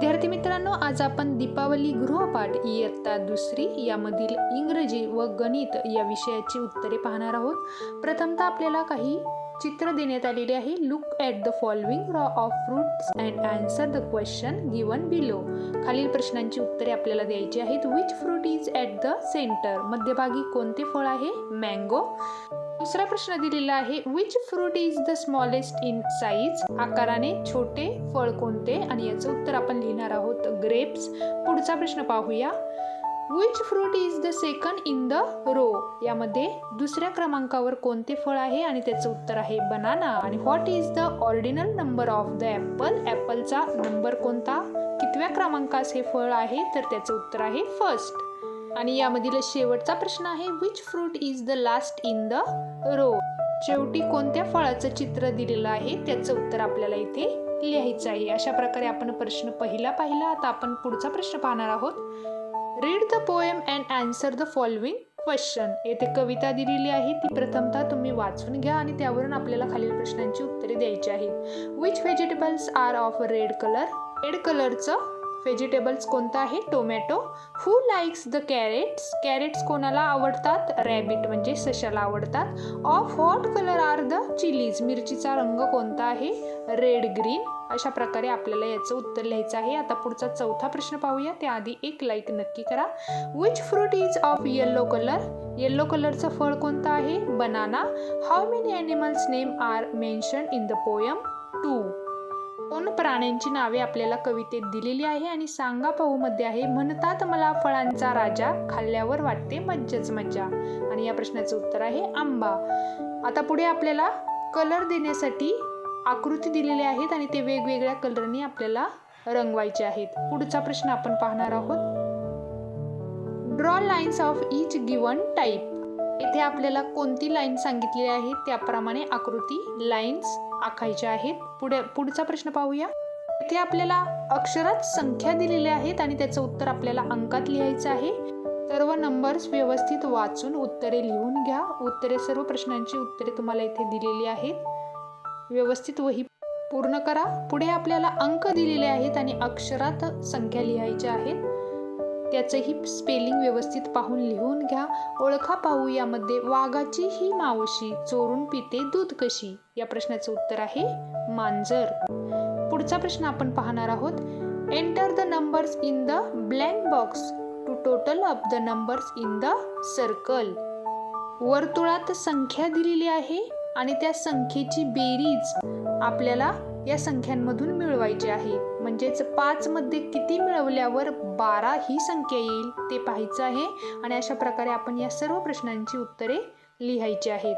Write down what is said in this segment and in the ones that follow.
विद्यार्थी मित्रांनो आज आपण दीपावली गृहपाठ इयत्ता दुसरी यामधील इंग्रजी व गणित या विषयाची उत्तरे पाहणार आहोत. प्रथमतः आपल्याला काही चित्र देण्यात आलेले आहे. Look at the following row of fruits and answer the question given below खालील प्रश्नांची उत्तरे आपल्याला द्यायची आहेत. Which fruit is at the centre मध्यभागी कोणते फळ आहे? मँगो दुसरा प्रश्न दिलेला आहे which fruit is the smallest in size आकाराने छोटे फळ कोणते? आणि याचं उत्तर आपण लिहिणार आहोत ग्रेप्स पुढचा प्रश्न पाहूया. Which fruit is the second in the row यामध्ये दुसऱ्या क्रमांकावर कोणते फळ आहे? आणि त्याचं उत्तर आहे बनाना आणि what is the ordinal number of the apple ॲपलचा number कोणता? कितव्या क्रमांकास हे फळ आहे? तर त्याचं उत्तर आहे फर्स्ट आणि यामधील शेवटचा प्रश्न आहे which fruit is the last in the row शेवटी कोणत्या फळाचं चित्र दिलेलं आहे त्याचं उत्तर आपल्याला इथे लिहायचं आहे. अशा प्रकारे आपण प्रश्न पहिला पाहिला आता आपण पुढचा प्रश्न पाहणार आहोत. Read the poem and answer the following question येथे कविता दिलेली आहे ती प्रथमतः तुम्ही वाचून घ्या आणि त्यावरून आपल्याला खालील प्रश्नांची उत्तरे द्यायची आहेत. Which vegetables are of red colour red कलरचं व्हेजिटेबल्स कोणतं आहे? Tomato who likes the carrots carrots कोणाला आवडतात? रॅबिट म्हणजे सशाला आवडतात. Of what colour are the chillies मिरचीचा रंग कोणता आहे? रेड ग्रीन अशा प्रकारे आपल्याला याचं उत्तर लिहायचं आहे. आता पुढचा चौथा प्रश्न पाहूया. त्याआधी एक लाईक नक्की करा. Which fruit is of yellow colour yellow कलरचं फळ कोणतं आहे? Banana how many animals name are mention in the poem two दोन प्राण्यांची नावे आपल्याला कवितेत दिलेली आहे आणि सांगा पाहू मध्ये आहे म्हणतात मला फळांचा राजा खाल्ल्यावर वाटते मज्जाच मज्जा. आणि या प्रश्नाचं उत्तर आहे आंबा. आता पुढे आपल्याला कलर देण्यासाठी आकृती दिलेल्या आहेत आणि ते वेगवेगळ्या कलरने आपल्याला रंगवायचे आहेत. पुढचा प्रश्न आपण पाहणार आहोत. Draw lines of each given type येथे आपल्याला कोणती लाईन सांगितलेली आहे? त्याप्रमाणे आकृती लाईन्स आखायच्या आहेत. पुढे पुढचा प्रश्न पाहूया. इथे आपल्याला अक्षरात संख्या दिलेल्या आहेत आणि त्याचं उत्तर आपल्याला अंकात लिहायचं आहे. सर्व नंबर्स व्यवस्थित वाचून उत्तरे लिहून घ्या. उत्तरे सर्व प्रश्नांची उत्तरे तुम्हाला इथे दिलेली आहेत. व्यवस्थित वही पूर्ण करा. पुढे आपल्याला अंक दिलेले आहेत आणि अक्षरात संख्या लिहायच्या आहेत. त्याचंही स्पेलिंग व्यवस्थित पाहून लिहून घ्या. ओळखा पाहू यामध्ये वाघाची ही मावशी चोरून पिते दूध कशी? या प्रश्नाचं उत्तर आहे मांजर. पुढचा प्रश्न आपण पाहणार आहोत. Enter the numbers in the blank box to total up the numbers in the circle वर्तुळात संख्या दिलेली आहे आणि त्या संख्येची बेरीज आपल्याला या संख्यांमधून मिळवायचे आहे. म्हणजेच पाचमध्ये किती मिळवल्यावर बारा ही संख्या येईल ते पाहायचं आहे. आणि अशा प्रकारे आपण या सर्व प्रश्नांची उत्तरे लिहायची आहेत.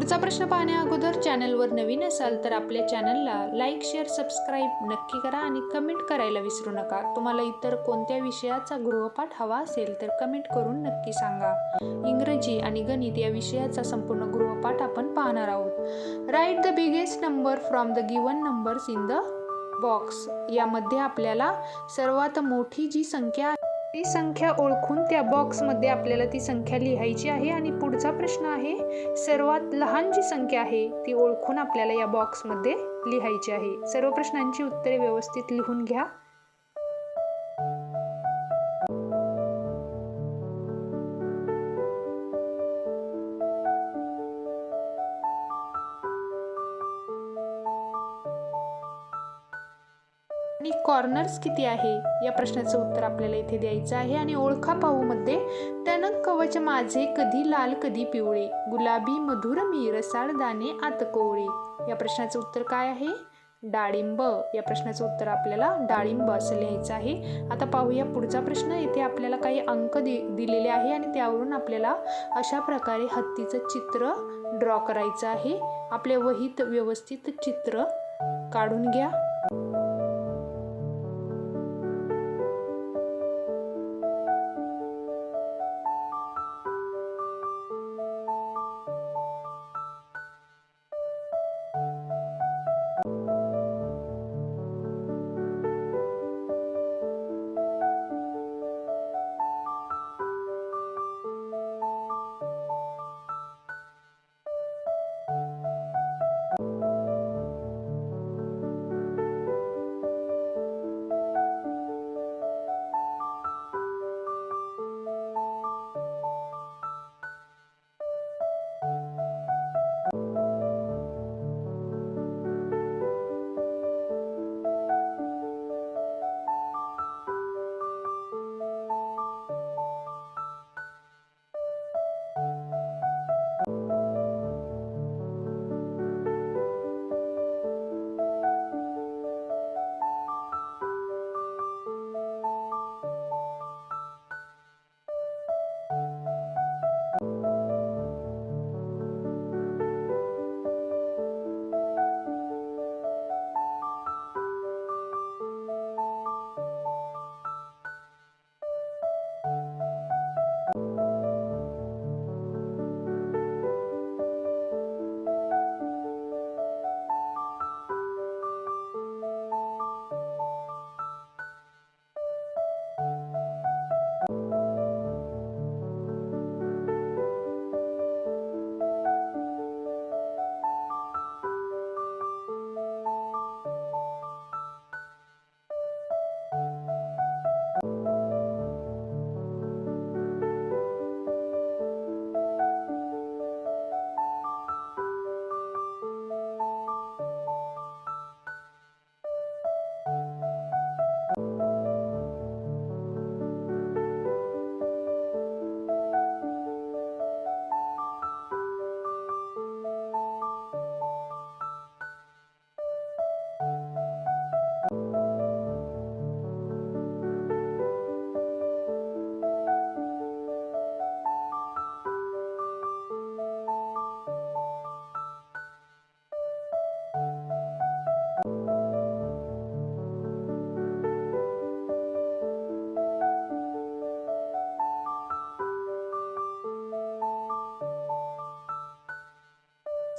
पुढचा प्रश्न पाहण्या अगोदर चॅनलवर नवीन असाल तर आपल्या चॅनलला लाईक शेअर सबस्क्राईब नक्की करा आणि कमेंट करायला विसरू नका. तुम्हाला इतर कोणत्या विषयाचा गृहपाठ हवा असेल तर कमेंट करून नक्की सांगा. इंग्रजी आणि गणित या विषयाचा संपूर्ण गृहपाठ आपण पाहणार आहोत. Write the biggest number from the given numbers in the box यामध्ये आपल्याला सर्वात मोठी जी संख्या आहे ती संख्या ओळखून त्या बॉक्समध्ये आपल्याला ती संख्या लिहायची आहे. आणि पुढचा प्रश्न आहे सर्वात लहान जी संख्या आहे ती ओळखून आपल्याला या बॉक्समध्ये लिहायची आहे. सर्व प्रश्नांची उत्तरे व्यवस्थित लिहून घ्या. आणि कॉर्नर्स किती आहे? या प्रश्नाचं उत्तर आपल्याला इथे द्यायचं आहे. आणि ओळखा पाहू मध्ये टणक कवच माझे कधी लाल कधी पिवळे. गुलाबी मधुर मी रसाळ दाणे आत कोवळे या प्रश्नाचं उत्तर काय आहे? डाळिंब. या प्रश्नाचं उत्तर आपल्याला डाळिंब असं लिहायचं आहे. आता पाहूया पुढचा प्रश्न. इथे आपल्याला काही अंक दि दिलेले आहे आणि त्यावरून आपल्याला अशा प्रकारे हत्तीचं चित्र ड्रॉ करायचं आहे. आपल्या वहीत व्यवस्थित चित्र काढून घ्या.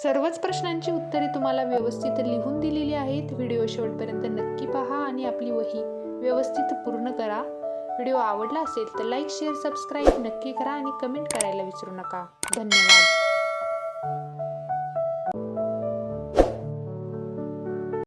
सर्वच प्रश्नांची उत्तरे तुम्हाला व्यवस्थित लिहून दिलेली आहेत. व्हिडिओ शेवटपर्यंत नक्की पहा आणि आपली वही व्यवस्थित पूर्ण करा. व्हिडिओ आवडला असेल तर लाईक शेअर सबस्क्राईब नक्की करा आणि कमेंट करायला विसरू नका. धन्यवाद.